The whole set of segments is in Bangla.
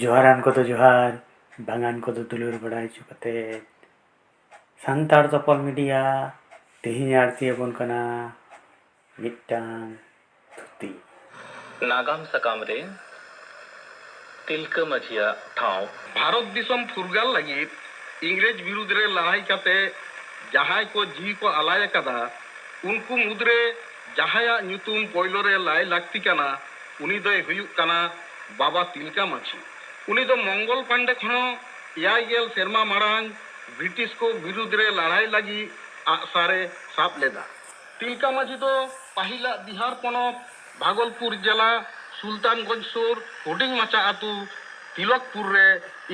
ᱡᱚᱦᱟᱨᱟᱱ ᱠᱚᱫᱚ ᱡᱚᱦᱟᱨ ᱵᱟᱝᱟᱱ ᱠᱚᱫᱚ ᱫᱩᱞᱟᱹᱲ ᱵᱟᱲᱟᱭ ᱦᱚᱪᱚ ᱠᱟᱛᱮᱫ ᱥᱟᱱᱛᱟᱲ ᱛᱚᱯᱚᱞ ᱢᱤᱰᱤᱭᱟ ᱛᱮᱦᱮᱧ ᱟᱬᱛᱤ ᱟᱵᱚᱱ ᱠᱟᱱᱟ ᱢᱤᱫᱴᱟᱝ ᱛᱷᱩᱛᱤ ᱱᱟᱜᱟᱢ ᱥᱟᱠᱟᱢ ᱨᱮ ᱛᱤᱞᱠᱟᱹ ᱢᱟᱹᱡᱷᱤᱭᱟᱜ ᱴᱷᱟᱶ ᱵᱷᱟᱨᱚᱛ ᱫᱤᱥᱚᱢ ᱯᱷᱩᱨᱜᱟᱹᱞ ᱞᱟᱹᱜᱤᱫ ᱤᱝᱨᱮᱡᱽ ᱵᱤᱨᱩᱫᱽ ᱨᱮ ᱞᱟᱹᱲᱦᱟᱹᱭ ᱠᱟᱛᱮ ᱡᱟᱦᱟᱸᱭ ᱠᱚ ᱡᱤᱣᱤ ᱠᱚ ᱟᱞᱟᱭ ᱟᱠᱟᱫᱟ ᱩᱱᱠᱩ ᱢᱩᱫᱽᱨᱮ ᱡᱟᱦᱟᱸᱭᱟᱜ ᱧᱩᱛᱩᱢ ᱯᱳᱭᱞᱳ ᱨᱮ ᱞᱟᱹᱭ ᱞᱟᱹᱠᱛᱤ ᱠᱟᱱᱟ ᱩᱱᱤ ᱫᱚᱭ ᱦᱩᱭᱩᱜ ᱠᱟᱱᱟ ᱵᱟᱵᱟ ᱛᱤᱞᱠᱟᱹ ᱢᱟᱹᱡᱷᱤ ᱩᱱᱤ ᱫᱚ ᱢᱚᱝᱜᱚᱞ ᱯᱟᱱᱰᱮ ᱠᱷᱚᱱ ᱦᱚᱸ ᱮᱭᱟᱭ ᱜᱮᱞ ᱥᱮᱨᱢᱟ ᱢᱟᱲᱟᱝ ᱵᱨᱤᱴᱤᱥ ᱠᱚ ᱵᱤᱨᱩᱫᱽ ᱨᱮ ᱞᱟᱹᱲᱦᱟᱹᱭ ᱞᱟᱹᱜᱤᱫ ᱟᱜᱼᱥᱟᱨᱮ ᱥᱟᱵ ᱞᱮᱫᱟ ᱛᱤᱞᱠᱟ ᱢᱟᱹᱡᱷᱤ ᱫᱚ ᱯᱟᱹᱦᱤᱞᱟᱜ ᱵᱤᱦᱟᱨ ᱯᱚᱱᱚᱛ ᱵᱷᱟᱜᱚᱞᱯᱩᱨ ᱡᱮᱞᱟ ᱥᱩᱞᱛᱟᱱᱜᱚᱧᱡᱽ ᱥᱩᱨ ᱦᱩᱰᱤᱧ ᱢᱟᱪᱟ ᱟᱛᱩ ᱛᱤᱞᱚᱠᱯᱩᱨ ᱨᱮ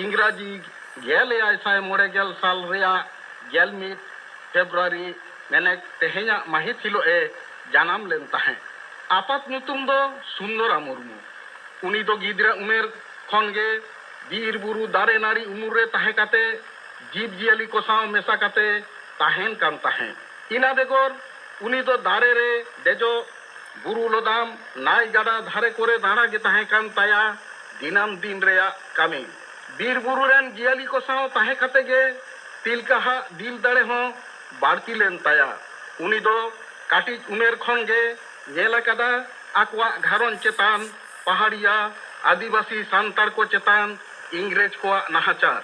ᱤᱝᱨᱟᱡᱤ ᱜᱮᱞ ᱮᱭᱟᱭ ᱥᱟᱭ ᱢᱚᱬᱮ ᱜᱮᱞ ᱥᱟᱞ ᱨᱮᱭᱟᱜ ᱜᱮᱞ ᱢᱤᱫ ᱯᱷᱮᱵᱽᱨᱩᱣᱟᱨᱤ ᱢᱮᱱᱮᱠ ᱛᱮᱦᱮᱧᱟᱜ ᱢᱟᱹᱦᱤᱛ ᱦᱤᱞᱳᱜ ᱮ ᱡᱟᱱᱟᱢ ᱞᱮᱱ ᱛᱟᱦᱮᱸᱫ ᱟᱯᱟᱛ ᱧᱩᱛᱩᱢ ᱫᱚ ᱥᱩᱱᱫᱚᱨᱟ ᱢᱩᱨᱢᱩ ᱩᱱᱤ ᱫᱚ ᱜᱤᱫᱽᱨᱟᱹ ᱩᱢᱮᱨ ᱠᱷᱚᱱᱜᱮ ᱵᱤᱨ ᱵᱩᱨᱩ ᱫᱟᱨᱮ ᱱᱟᱹᱲᱤ ᱩᱢᱩᱞ ᱨᱮ ᱛᱟᱦᱮᱸ ᱠᱟᱛᱮ ᱡᱤᱵᱽ ᱡᱤᱭᱟᱹᱞᱤ ᱠᱚ ᱥᱟᱶ ᱢᱮᱥᱟ ᱠᱟᱛᱮ ᱛᱟᱦᱮᱱ ᱠᱟᱱ ᱛᱟᱦᱮᱸ ᱤᱱᱟᱹ ᱵᱮᱜᱚᱨ ᱩᱱᱤ ᱫᱚ ᱫᱟᱨᱮ ᱨᱮ ᱫᱮᱡᱚᱜ ᱵᱩᱨᱩ ᱞᱚᱫᱟᱢ ᱱᱟᱭ ᱜᱟᱰᱟ ᱫᱷᱟᱨᱮ ᱠᱚᱨᱮ ᱫᱟᱬᱟ ᱜᱮ ᱛᱟᱦᱮᱸ ᱠᱟᱱ ᱛᱟᱭᱟ ᱫᱤᱱᱟᱹᱢ ᱫᱤᱱ ᱨᱮᱭᱟᱜ ᱠᱟᱹᱢᱤ ᱵᱤᱨ ᱵᱩᱨᱩ ᱨᱮᱱ ᱡᱤᱭᱟᱹᱞᱤ ᱠᱚ ᱥᱟᱶ ᱛᱟᱦᱮᱸ ᱠᱟᱛᱮ ᱜᱮ ᱛᱤᱞᱠᱟᱹᱦᱟᱜ ᱫᱤᱞ ᱫᱟᱲᱮ ᱦᱚᱸ ᱵᱟᱹᱲᱛᱤ ᱞᱮᱱ ᱛᱟᱭᱟ ᱩᱱᱤ ᱫᱚ ᱠᱟᱹᱴᱤᱡ ᱩᱢᱮᱨ ᱠᱷᱚᱱ ᱜᱮ ᱧᱮᱞ ᱟᱠᱟᱫᱟ ᱟᱠᱚᱣᱟᱜ ᱜᱷᱟᱨᱚᱸᱡᱽ ᱪᱮᱛᱟᱱ ᱯᱟᱦᱟᱲᱤᱭᱟ ᱟᱹᱫᱤᱵᱟᱹᱥᱤ ᱥᱟᱱᱛᱟᱲ ᱠᱚ ᱪᱮᱛᱟᱱ ᱤᱝᱨᱮᱡᱽ ᱠᱚᱣᱟᱜ ᱱᱟᱦᱟᱪᱟᱨ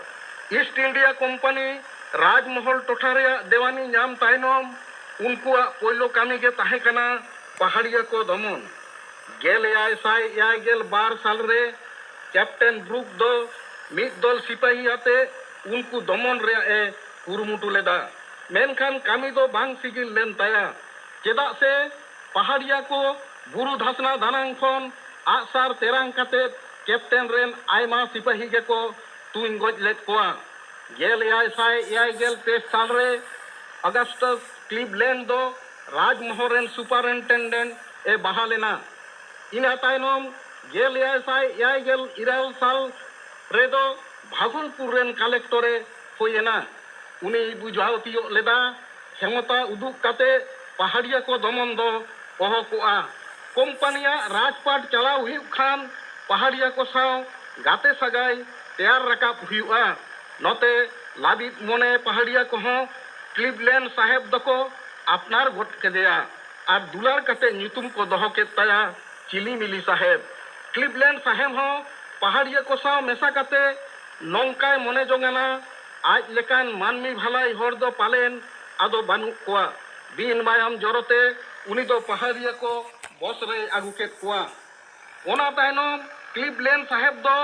ᱤᱥᱴ ᱤᱱᱰᱤᱭᱟ ᱠᱳᱢᱯᱟᱱᱤ ᱨᱟᱡᱽᱢᱚᱦᱚᱞ ᱴᱚᱴᱷᱟ ᱨᱮᱭᱟᱜ ᱫᱮᱣᱟᱱᱤ ᱧᱟᱢ ᱛᱟᱭᱱᱚᱢ ᱩᱱᱠᱩᱣᱟᱜ ᱯᱳᱭᱞᱳ ᱠᱟᱹᱢᱤ ᱜᱮ ᱛᱟᱦᱮᱸ ᱠᱟᱱᱟ ᱯᱟᱦᱟᱲᱤᱭᱟᱹ ᱠᱚ ᱫᱚᱢᱚᱱ ᱜᱮᱞ ᱮᱭᱟᱭ ᱥᱟᱭ ᱮᱭᱟᱭ ᱜᱮᱞ ᱵᱟᱨ ᱥᱟᱞᱨᱮ ᱠᱮᱯᱴᱮᱱ ᱵᱨᱩᱠ ᱫᱚ ᱢᱤᱫ ᱫᱚᱞ ᱥᱤᱯᱟᱹᱦᱤ ᱟᱛᱮ उनको दमन रे कुरुमुटू लेदा मेनखान कामी दो बांग सिगिल लेन ताया चेदा से पहाड़िया को गुरु धसना दानांग खन ᱟᱜᱼᱥᱟᱨ ᱛᱮᱨᱟᱝ ᱠᱟᱛᱮᱫ ᱠᱮᱯᱴᱮᱱ ᱨᱮᱱ ᱟᱭᱢᱟ ᱥᱤᱯᱟᱹᱦᱤ ᱜᱮᱠᱚ ᱛᱩᱧ ᱜᱚᱡ ᱞᱮᱫ ᱠᱚᱣᱟ ᱜᱮᱞ ᱮᱭᱟᱭ ᱥᱟᱭ ᱮᱭᱟᱭ ᱜᱮᱞ ᱯᱮ ᱥᱟᱞᱨᱮ ᱟᱜᱟᱥᱴᱟᱥ ᱠᱞᱤᱵᱞᱮᱱᱰ ᱫᱚ ᱨᱟᱡᱽᱢᱚᱦᱚᱞ ᱨᱮᱱ ᱥᱩᱯᱟᱨᱤᱱᱴᱮᱱᱰᱮᱱᱴ ᱮ ᱵᱟᱦᱟ ᱞᱮᱱᱟ ᱤᱱᱟᱹ ᱛᱟᱭᱱᱚᱢ ᱜᱮᱞ ᱮᱭᱟᱭ ᱥᱟᱭ ᱮᱭᱟᱭ ᱜᱮᱞ ᱤᱨᱟᱹᱞ ᱥᱟᱞ ᱨᱮᱫᱚ ᱵᱷᱟᱜᱚᱞᱯᱩᱨ ᱨᱮᱱ ᱠᱟᱞᱮᱠᱴᱚᱨᱮ ᱦᱩᱭᱮᱱᱟ ᱩᱱᱤ ᱵᱩᱡᱷᱟᱹᱣ ᱛᱤᱭᱳᱜ ᱞᱮᱫᱟ ᱠᱷᱮᱢᱚᱛᱟ ᱩᱫᱩᱜ ᱠᱟᱛᱮ ᱯᱟᱦᱟᱲᱤᱭᱟᱹ ᱠᱚ ᱫᱚᱢᱚᱱ ᱫᱚ ᱚᱦᱚ ᱠᱚᱜᱼᱟ ᱠᱚᱢᱯᱟᱱᱤᱭᱟᱜ ᱨᱟᱡᱽᱯᱟᱴ ᱪᱟᱞᱟᱣ ᱦᱩᱭᱩᱜ ᱠᱷᱟᱱ ᱯᱟᱦᱟᱲᱤᱭᱟᱹ ᱠᱚ ᱥᱟᱶ ᱜᱟᱛᱮ ᱥᱟᱜᱟᱭ ᱛᱮᱭᱟᱨ ᱨᱟᱠᱟᱵ ᱦᱩᱭᱩᱜᱼᱟ ᱱᱚᱛᱮ ᱞᱟᱹᱵᱤᱫ ᱢᱚᱱᱮ ᱯᱟᱦᱟᱲᱤᱭᱟᱹ ᱠᱚᱦᱚᱸ ᱠᱞᱤᱵᱞᱮᱱᱰ ᱥᱟᱦᱮᱵ ᱫᱚᱠᱚ ᱟᱯᱱᱟᱨ ᱜᱚᱫ ᱠᱮᱫᱮᱭᱟ ᱟᱨ ᱫᱩᱞᱟᱹᱲ ᱠᱟᱛᱮ ᱧᱩᱛᱩᱢ ᱠᱚ ᱫᱚᱦᱚ ᱠᱮᱫ ᱛᱟᱭᱟ ᱪᱤᱞᱤᱢᱤᱞᱤ ᱥᱟᱦᱮᱵ ᱠᱞᱤᱵᱞᱮᱱᱰ ᱥᱟᱦᱮᱵ ᱦᱚᱸ ᱯᱟᱦᱟᱲᱤᱭᱟᱹ ᱠᱚ ᱥᱟᱶ ᱢᱮᱥᱟ ᱠᱟᱛᱮ ᱱᱚᱝᱠᱟᱭ ᱢᱚᱱᱮ ᱡᱚᱝᱟᱱᱟ ᱟᱡ ᱞᱮᱠᱟᱱ ᱢᱟᱹᱱᱢᱤ ᱵᱷᱟᱞᱟᱭ ᱦᱚᱲ ᱫᱚ ᱯᱟᱞᱮᱱ ᱟᱫᱚ ᱵᱟᱹᱱᱩᱜ ᱠᱚᱣᱟ ᱵᱤᱱ ᱢᱟᱭᱟᱢ ᱡᱚᱨᱚᱛᱮ ᱩᱱᱤ ᱫᱚ ᱯᱟᱦᱟᱲᱤᱭᱟᱹ ᱠᱚ ᱵᱚᱥᱨᱮᱭ ᱟᱹᱜᱩ ᱠᱮᱫ ᱠᱚᱣᱟ ᱚᱱᱟ ᱛᱟᱭᱱᱚᱢ ᱠᱞᱤᱵᱞᱮᱱ ᱥᱟᱦᱮᱵ ᱫᱚ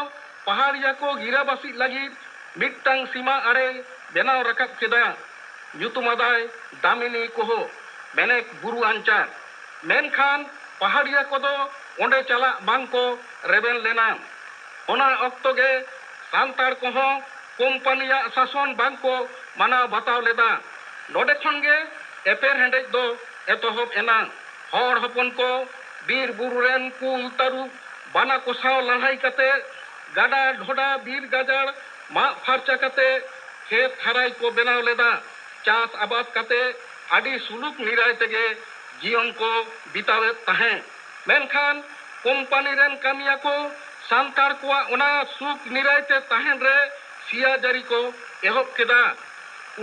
ᱯᱟᱦᱟᱲᱤᱭᱟᱹ ᱠᱚ ᱜᱤᱨᱟᱹᱵᱟᱹᱥᱤᱜ ᱞᱟᱹᱜᱤᱫ ᱢᱤᱫᱴᱟᱝ ᱥᱤᱢᱟ ᱟᱲᱮ ᱵᱮᱱᱟᱣ ᱨᱟᱠᱟᱵ ᱠᱮᱫᱟ ᱧᱩᱛᱩᱢᱟᱫᱟᱭ ᱫᱟᱢᱤᱱᱤ ᱠᱚᱦᱚ ᱵᱮᱱᱮᱠ ᱵᱩᱨᱩ ᱟᱧᱪᱟᱨ ᱢᱮᱱᱠᱷᱟᱱ ᱯᱟᱦᱟᱲᱤᱭᱟᱹ ᱠᱚᱫᱚ ᱚᱸᱰᱮ ᱪᱟᱞᱟᱜ ᱵᱟᱝᱠᱚ ᱨᱮᱵᱮᱱ ᱞᱮᱱᱟ ᱚᱱᱟ ᱚᱠᱛᱚ ᱜᱮ ᱥᱟᱱᱛᱟᱲ ᱠᱚᱦᱚᱸ ᱠᱳᱢᱯᱟᱱᱤᱭᱟᱜ ᱥᱟᱥᱚᱱ ᱵᱟᱝᱠᱚ ᱢᱟᱱᱟᱣ ᱵᱟᱛᱟᱣ ᱞᱮᱫᱟ ᱱᱚᱰᱮ ᱠᱷᱚᱱ ᱜᱮ ᱮᱯᱮᱨ ᱦᱮᱸᱰᱮᱡ ᱫᱚ ᱮᱛᱚᱦᱚᱵ ᱮᱱᱟ ᱦᱚᱲ ᱦᱚᱯᱚᱱ ᱠᱚ ᱵᱤᱨ ᱵᱩᱨᱩ ᱨᱮᱱ ᱠᱩᱞ ᱛᱟᱹᱨᱩᱵ ᱵᱟᱱᱟ ᱠᱚ ᱥᱟᱶ ᱞᱟᱹᱲᱦᱟᱹᱭ ᱠᱟᱛᱮ ᱜᱟᱰᱟ ᱰᱷᱚᱰᱟ ᱵᱤᱨ ᱜᱟᱡᱟᱲ ᱢᱟᱜ ᱯᱷᱟᱨᱪᱟ ᱠᱟᱛᱮ ᱠᱷᱮᱛ ᱦᱟᱨᱟᱭ ᱠᱚ ᱵᱮᱱᱟᱣ ᱞᱮᱫᱟ ᱪᱟᱥ ᱟᱵᱟᱫ ᱠᱟᱛᱮ ᱟᱹᱰᱤ ᱥᱩᱞᱩᱠ ᱱᱤᱨᱟᱹᱭ ᱛᱮᱜᱮ ᱡᱤᱭᱚᱱ ᱠᱚ ᱵᱤᱛᱟᱣᱮᱫ ᱛᱟᱦᱮᱸ ᱢᱮᱱᱠᱷᱟᱱ ᱠᱳᱢᱯᱟᱱᱤ ᱨᱮᱱ ᱠᱟᱹᱢᱤᱭᱟ ᱠᱚ ᱥᱟᱱᱛᱟᱲ ᱠᱚᱣᱟᱜ ᱚᱱᱟ ᱥᱩᱠ ᱱᱤᱨᱟᱹᱭᱛᱮ ᱛᱟᱦᱮᱱ ᱨᱮ ᱥᱤᱭᱟ ᱡᱟᱹᱨᱤ ᱠᱚ ᱮᱦᱚᱵ ᱠᱮᱫᱟ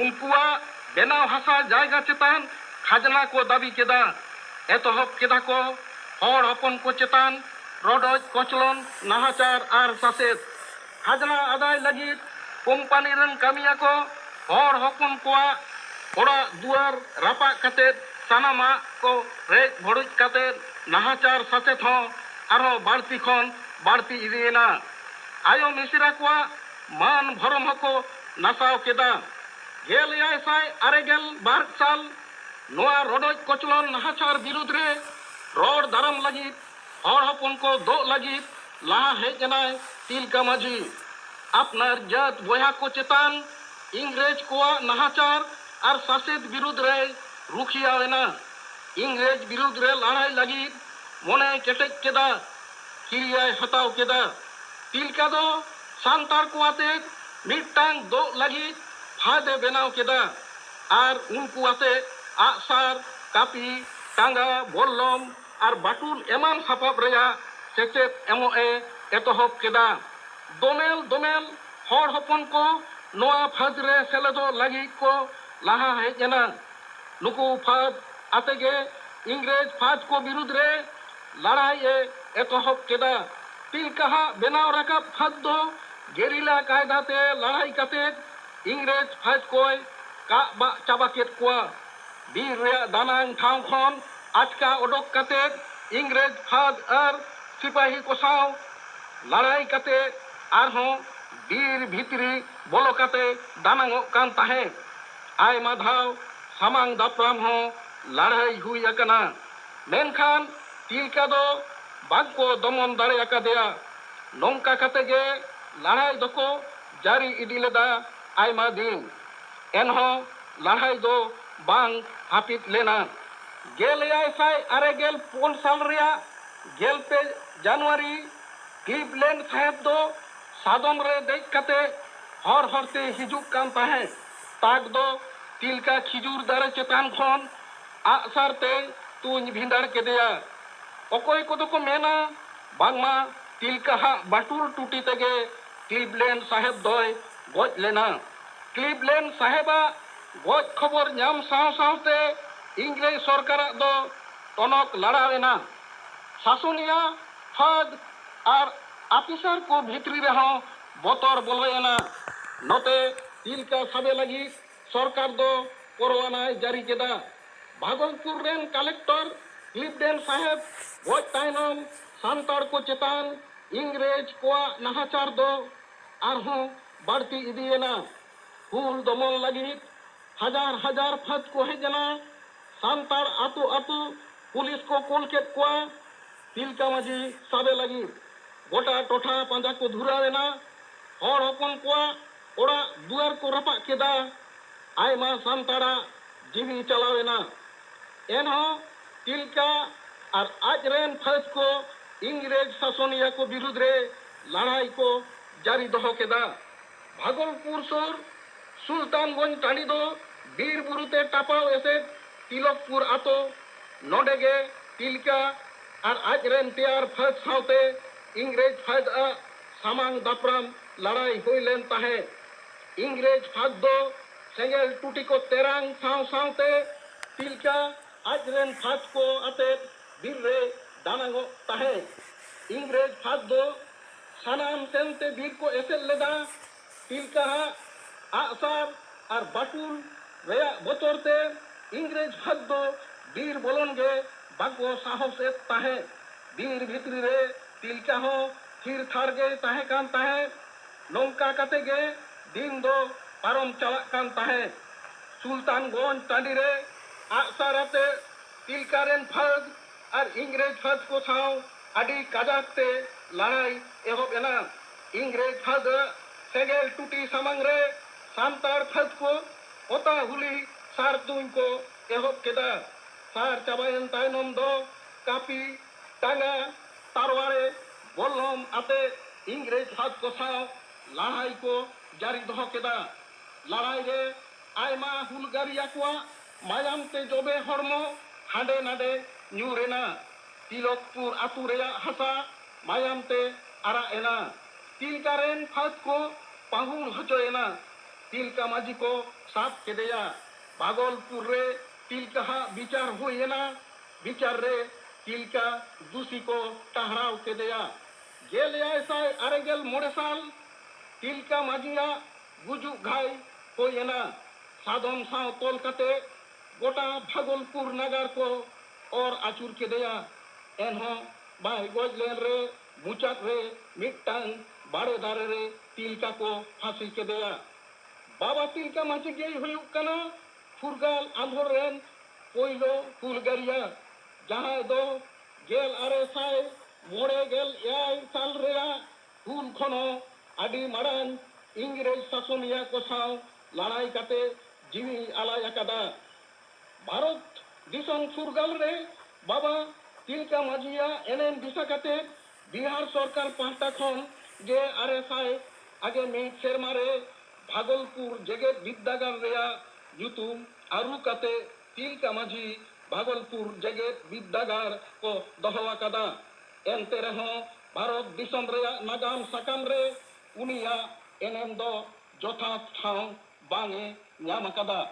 ᱩᱱᱠᱩᱣᱟᱜ ᱵᱮᱱᱟᱣ ᱦᱟᱥᱟ ᱡᱟᱭᱜᱟ ᱪᱮᱛᱟᱱ ᱠᱷᱟᱡᱽᱱᱟ ᱠᱚ ᱫᱟᱵᱤ ᱠᱮᱫᱟ ᱮᱛᱚᱦᱚᱵ ᱠᱮᱫᱟ ᱠᱚ ᱦᱚᱲ ᱦᱚᱯᱚᱱ ᱠᱚ ᱪᱮᱛᱟᱱ ᱨᱚᱰᱚᱡ ᱠᱚᱪᱞᱚᱱ ᱱᱟᱦᱟᱪᱟᱨ ᱟᱨ ᱥᱟᱥᱮᱛ ᱠᱷᱟᱡᱽᱱᱟ ᱟᱫᱟᱭ ᱞᱟᱹᱜᱤᱫ ᱠᱳᱢᱯᱟᱱᱤ ᱨᱮᱱ ᱠᱟᱹᱢᱤᱭᱟ ᱠᱚ ᱦᱚᱲ ᱦᱚᱯᱚᱱ ᱠᱚᱣᱟᱜ ᱚᱲᱟᱜ ᱫᱩᱣᱟᱹᱨ ᱨᱟᱯᱟᱜ ᱠᱟᱛᱮᱫ ᱥᱟᱱᱟᱢᱟᱜ ᱠᱚ ᱨᱮᱡ ᱵᱷᱲᱩᱡ ᱠᱟᱛᱮᱫ ᱱᱟᱦᱟᱪᱟᱨ ᱥᱟᱥᱮᱛ ᱦᱚᱸ ᱟᱨᱦᱚᱸ ᱵᱟᱹᱲᱛᱤ ᱠᱷᱚᱱ ᱵᱟᱹᱲᱛᱤ ᱤᱫᱤᱭᱮᱱᱟ ᱟᱭᱳ ᱢᱤᱥᱨᱟ ᱠᱚᱣᱟᱜ ᱢᱟᱹᱱ ᱵᱷᱚᱨᱚᱢ ᱦᱚᱸᱠᱚ ᱱᱟᱥᱟᱣ ᱠᱮᱫᱟ ᱜᱮᱞ ᱮᱭᱟᱭ ᱥᱟᱭ ᱟᱨᱮᱜᱮᱞ ᱵᱟᱨ ᱥᱟᱞ ᱱᱚᱣᱟ ᱨᱚᱰᱚᱡ ᱠᱚᱪᱞᱚᱱ ᱱᱟᱦᱟᱪᱟᱨ ᱵᱤᱨᱩᱫᱽ ᱨᱮ ᱨᱚᱲ ᱫᱟᱨᱟᱢ ᱞᱟᱹᱜᱤᱫ ᱦᱚᱲ ᱦᱚᱯᱚᱱ ᱠᱚ ᱫᱚᱜ ᱞᱟᱹᱜᱤᱫ ᱞᱟᱦᱟ ᱦᱮᱡ ᱮᱱᱟᱭ ᱛᱤᱞᱠᱟ ᱢᱟᱹᱡᱷᱤ ᱟᱯᱱᱟᱨ ᱡᱟᱹᱛ ᱵᱚᱭᱦᱟ ᱠᱚ ᱪᱮᱛᱟᱱ ᱤᱝᱨᱮᱡᱽ ᱠᱚᱣᱟᱜ ᱱᱟᱦᱟᱪᱟᱨ ᱟᱨ ᱥᱟᱥᱮᱛ ᱵᱤᱨᱩᱫᱽ ᱨᱮ ᱨᱩᱠᱷᱤᱭᱟᱹ ᱮᱱᱟ ᱤᱝᱨᱮᱡᱽ ᱵᱤᱨᱩᱫᱽ ᱨᱮ ᱞᱟᱲᱟᱭ ᱞᱟᱹᱜᱤᱫ ᱢᱚᱱᱮ ᱠᱮᱴᱮᱡ ᱠᱮᱫᱟ ᱠᱤᱨᱤᱭᱟᱭ ᱦᱟᱛᱟᱣ ᱠᱮᱫᱟ ᱛᱤᱞᱠᱟ ᱫᱚ ᱥᱟᱱᱛᱟᱲ ᱠᱚ ᱟᱛᱮᱫ ᱢᱤᱫᱴᱟᱝ ᱫᱚᱜ ᱞᱟᱹᱜᱤᱫ ᱯᱷᱟᱹᱫᱮ ᱵᱮᱱᱟᱣ ᱠᱮᱫᱟ ᱟᱨ ᱩᱱᱠᱩ ᱟᱛᱮᱫ ᱟᱜᱼᱥᱟᱨ ᱠᱟᱹᱯᱤ ᱴᱟᱸᱜᱟ ᱵᱚᱞᱞᱚᱢ ᱟᱨ ᱵᱟᱴᱩᱞ ᱮᱢᱟᱱ ᱥᱟᱯᱟᱵ ᱨᱮᱭᱟᱜ ᱥᱮᱪᱮᱫ ᱮᱢᱚᱜ ᱮ ᱮᱛᱚᱦᱚᱵ ᱠᱮᱫᱟ ᱫᱚᱢᱮᱞ ᱫᱚᱢᱮᱞ ᱦᱚᱲ ᱦᱚᱯᱚᱱ ᱠᱚ ᱱᱚᱣᱟ ᱯᱷᱟᱹᱫᱽ ᱨᱮ ᱥᱮᱞᱮᱫᱚᱜ ᱞᱟᱹᱜᱤᱫ ᱠᱚ ᱞᱟᱦᱟ ᱦᱮᱡ ᱮᱱᱟ ᱱᱩᱠᱩ ᱯᱷᱟᱹᱫᱽ ᱟᱛᱮᱜᱮ ᱤᱝᱨᱮᱡᱽ ᱯᱷᱟᱹᱫᱽ ᱠᱚ ᱵᱤᱨᱩᱫᱽ ᱨᱮ ᱞᱟᱲᱟᱭ ᱮ ᱮᱛᱚᱦᱚᱵ ᱠᱮᱫᱟ ᱛᱤᱞᱠᱟᱦᱟᱜ ᱵᱮᱱᱟᱣ ᱨᱟᱠᱟᱵ ᱯᱷᱟᱹᱫᱽ ᱫᱚ ᱜᱮᱨᱤᱞᱟ ᱠᱟᱭᱫᱟᱛᱮ ᱞᱟᱲᱟᱭ ᱠᱟᱛᱮᱫ ᱤᱝᱨᱮᱡᱽ ᱯᱷᱟᱹᱫᱽ ᱠᱚᱭ ᱠᱟᱜ ᱵᱟᱜ ᱪᱟᱵᱟ ᱠᱮᱫ ᱠᱚᱣᱟ ᱵᱤᱨ ᱨᱮᱭᱟᱜ ᱫᱟᱱᱟᱝ ᱴᱷᱟᱶ ᱠᱷᱚᱱ ᱟᱪᱠᱟ ᱚᱰᱚᱠ ᱠᱟᱛᱮᱫ ᱤᱝᱨᱮᱡᱽ ᱯᱷᱟᱹᱫᱽ ᱟᱨ ᱥᱤᱯᱟᱦᱤ ᱠᱚ ᱥᱟᱶ ᱞᱟᱲᱟᱭ ᱠᱟᱛᱮᱫ ᱟᱨᱦᱚᱸ ᱵᱤᱨ ᱵᱷᱤᱛᱨᱤ ᱵᱚᱞᱚ ᱠᱟᱛᱮᱫ ᱫᱟᱱᱟᱝᱚᱜ ᱠᱟᱱ ᱛᱟᱦᱮᱸᱫ ᱟᱭᱢᱟ ᱫᱷᱟᱣ ᱥᱟᱢᱟᱝ ᱫᱟᱯᱨᱟᱢ ᱦᱚᱸ ᱞᱟᱹᱲᱦᱟᱹᱭ ᱦᱩᱭ ᱟᱠᱟᱱᱟ ᱢᱮᱱᱠᱷᱟᱱ ᱛᱤᱞᱠᱟ ᱫᱚ ᱵᱟᱝᱠᱚ ᱫᱚᱢᱚᱱ ᱫᱟᱲᱮ ᱟᱠᱟᱫᱮᱭᱟ ᱱᱚᱝᱠᱟ ᱠᱟᱛᱮ ᱜᱮ ᱞᱟᱹᱲᱦᱟᱹᱭ ᱫᱚᱠᱚ ᱡᱟᱹᱨᱤ ᱤᱫᱤ ᱞᱮᱫᱟ ᱟᱭᱢᱟ ᱫᱤᱱ ᱮᱱᱦᱚᱸ ᱞᱟᱹᱲᱦᱟᱹᱭ ᱫᱚ ᱵᱟᱝ ᱦᱟᱹᱯᱤᱫ ᱞᱮᱱᱟ ᱜᱮᱞ ᱮᱭᱟᱭ ᱥᱟᱭ ᱟᱨᱮ ᱜᱮᱞ ᱯᱩᱱ ᱥᱟᱞ ᱨᱮᱭᱟᱜ ᱜᱮᱞ ᱯᱮ ᱡᱟᱱᱩᱣᱟᱨᱤ ᱠᱞᱤᱵᱞᱮᱱᱰ ᱥᱟᱦᱮᱵ ᱫᱚ ᱥᱟᱫᱚᱢ ᱨᱮ ᱫᱮᱡ ᱠᱟᱛᱮ ᱦᱚᱨ ᱦᱚᱨᱛᱮ ᱦᱤᱡᱩᱜ ᱠᱟᱱ ᱛᱟᱦᱮᱸ ᱛᱟᱠ ᱫᱚ ᱛᱤᱞᱠᱟ ᱠᱷᱤᱡᱩᱨ ᱫᱟᱨᱮ ᱪᱮᱛᱟᱱ ᱠᱷᱚᱱ ᱟᱜᱼᱥᱟᱨ ᱛᱮ ᱛᱩᱧ ᱵᱷᱤᱸᱫᱟᱹᱲ ᱠᱮᱫᱮᱭᱟ ᱚᱠᱚᱭ ᱠᱚᱫᱚ ᱠᱚ ᱢᱮᱱᱟ ᱵᱟᱝᱢᱟ ᱛᱤᱞᱠᱟᱦᱟᱜ ᱵᱟᱴᱩᱞ ᱴᱩᱴᱤ ᱛᱮᱜᱮ ᱠᱞᱤᱵᱞᱮᱱᱰ ᱥᱟᱦᱮᱵ ᱫᱚᱭ ᱜᱚᱡ ᱞᱮᱱᱟ ᱠᱞᱤᱵᱞᱮᱱᱰ ᱥᱟᱦᱮᱵᱟᱜ ᱜᱚᱡ ᱠᱷᱚᱵᱚᱨ ᱧᱟᱢ ᱥᱟᱶ ᱥᱟᱶᱛᱮ ᱤᱝᱨᱮᱡᱽ ᱥᱚᱨᱠᱟᱨᱟᱜ ᱫᱚ ᱴᱚᱱᱚᱠ ᱞᱟᱲᱟᱣ ᱮᱱᱟ ᱥᱟᱥᱚᱱᱤᱭᱟᱹ ᱯᱷᱟᱹᱫᱽ ᱟᱨ ᱟᱯᱤᱥᱟᱨ ᱠᱚ ᱵᱷᱤᱛᱨᱤ ᱨᱮᱦᱚᱸ ᱵᱚᱛᱚᱨ ᱵᱚᱞᱚᱭᱮᱱᱟ ᱱᱚᱛᱮ ᱛᱤᱞᱠᱟ ᱥᱟᱵᱮ ᱞᱟᱹᱜᱤᱫ ᱥᱚᱨᱠᱟᱨ ᱫᱚ ᱯᱚᱨᱣᱟᱱᱟᱭ ᱡᱟᱹᱨᱤ ᱠᱮᱫᱟ ᱵᱷᱟᱜᱚᱞᱯᱩᱨ ᱨᱮᱱ ᱠᱟᱞᱮᱠᱴᱚᱨ ᱠᱞᱤᱯᱰᱮᱱ ᱥᱟᱦᱮᱵ ᱜᱚᱡ ᱛᱟᱭᱱᱚᱢ ᱥᱟᱱᱛᱟᱲ ᱠᱚ ᱪᱮᱛᱟᱱ ᱤᱝᱨᱮᱡᱽ ᱠᱚᱣᱟᱜ ᱱᱟᱦᱟᱪᱟᱨ ᱫᱚ ᱟᱨᱦᱚᱸ ᱵᱟᱹᱲᱛᱤ ᱤᱫᱤᱭᱮᱱᱟ ᱦᱩᱞ ᱫᱚᱢᱚᱱ ᱞᱟᱹᱜᱤᱫ হাজার হাজার ফাঁদ કોહે જના সান্তার আতু আতু, পুলিশ কো কোল কে কোয়া। তিলকামাঝি সাবে লাগি। গোটা টোঠা পাঁজা কো ধুরা দেনা হর হকন কোয়া ওরা দুয়ার কো রাপা কেদা আয়মা সান্তাড়া জিবি চালাবেনা এনহ তিলকা আর আজ রেন ফৌজ কো, ইংরেজ শাসনিয়া কো বিরুদ্ধ রে লড়াই কো জারি দহ কেদা ভাগলপুর সুর, সুলতানগঞ্জ টানি দো। বীরপুরুতে টাপাও এসে তিলকপুর আতো, নডেগে, তিলকা, আর আজরেন টিয়ার ফজ সাথে ইংরেজ ফজ সামাং দাপরাম লড়াই হইলেন তাহে। ইংরেজ ফজ দো সেঙ্গেল টুটি কো তেরাং সাও সাথে তিলকা আজরেন ফজ কো আতে বীর রে দানাগ তাহে। ইংরেজ ফজ দো সানাম তেনতে বীর কো এসে লেদা, তিলকা আসার আর বাটুল भैया बतौरते इंग्रेज भद्दो वीर बोलन बगो साहस एक भित्री रे, तिल चाहो फिर थार गे ताहे कान ताहे। नौका कते गे दिन दो, परम चला कान ताहे। सुल्तान गोन टाडी रे आसारते तिल कारेन फद और इंग्रेज फद को छाओ, अडी कजाकते लड़ाई एहो बेना इंग्रेज फद सेगेल टूटी समंग रे सांतार फद को হতা হুলি, সার দুঙ্ক এহব কেদা। সার চাবায়েন তাই নন্দ, কাপি টাঙ্গা তারওয়ারে, বললম আতে ইংরেজ হাত কষা লড়াই কো জারি দহ কেদা। লড়াই রে আয়মা হুল গাড়ি আকুয়া মায়ামতে জবে হর্ম, হাঁডে নাডে নিউরেনা তিলকপুর আতু রেয়া হাসা মায়ামতে আরা এনা। তিল কারেন ফাঁদ কো পাহুল হচো এনা तिलका तिलकामाझी को साफ़ के दिया। भागलपुर रे तिलका विचार हुए ना विचार रे, तिलका दूसी को टहराव के दिया। गेल ऐसा अरे गेल मोड़े साल। तिलका माजिया गुजु घाय को ये ना साधन साव कोलकाते, गोटा भागलपुर नगर को और आचुर के दिया। एनहो बाय गोजलेन रे, मुचक रे मिट्टन बाड़े दारे रे, तिलका को फांसी के दिया। বাবা তিলকা মাঝে গেই হইউক কেন ফুরগাল আন্ধর রেন পইল ফুলগারিয়া যাহায় দো, গেল আরে সাই মোড়ে গেল ইয়াই সাল রেয়া ফুল খন, আডি মারান, ইংরেজ শাসনিয়া কোসাও লড়াই কাতে জিমি আলাই একাদা ভারত দিশন ফুরগাল রে, বাবা তিলকা মাঝিয়া এনেন দিশা কাতে বিহার সরকার পাঁচটা খন গে আরে সাই, আগে মিট সেরমারে ભાગલપુર જગત વિદ્યાગાર રહ્યા જુતુમ આરુકતે તિલ કામાજી ભાગલપુર જગત વિદ્યાગાર કો દહવા કદા એનતે રહો ભારત દિશમ રહ્યા નાગામ સાકામ રે ઉનિયા એનેમ દો જોથા ઠાઉ બાંગે ન્યામ કદા